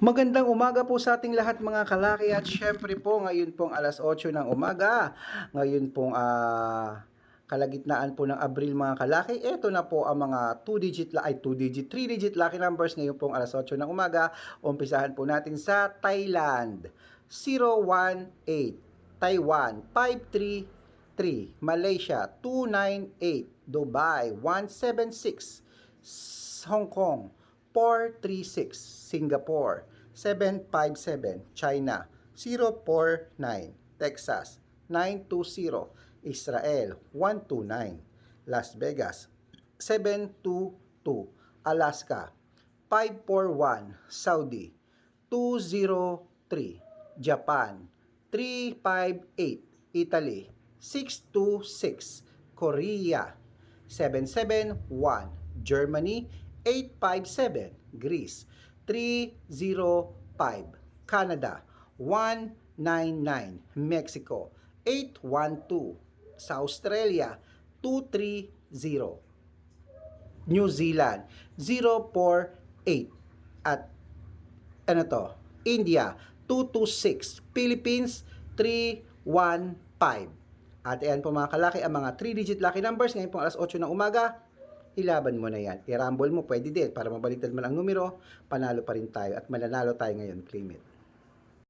Magandang umaga po sa ating lahat mga kalaki at syempre po ngayon pong alas 8 ng umaga. Ngayon pong ah, kalagitnaan po ng Abril mga kalaki. Ito na po ang mga 2 digit ay 2 digit, 3 digit lucky numbers ngayon pong alas 8 ng umaga. Umpisahan po natin sa Thailand 018, Taiwan 533, Malaysia 298, Dubai 176, Hong Kong 436, Singapore. 757, China. 049, Texas. 920, Israel. 129, Las Vegas. 722, Alaska. 541, Saudi. 203, Japan. 358, Italy. 626, Korea. 771, Germany 857, Greece 305, Canada 199, Mexico 812, sa Australia 230, New Zealand 048 at ano to? India 226, Philippines 315. At ayan po mga kalaki, ang mga 3-digit lucky numbers ngayon po alas 8 ng umaga, ilaban mo na yan. I-rumble mo, pwede din para mabaliktad man ang numero, panalo pa rin tayo at mananalo tayo ngayon, claim it.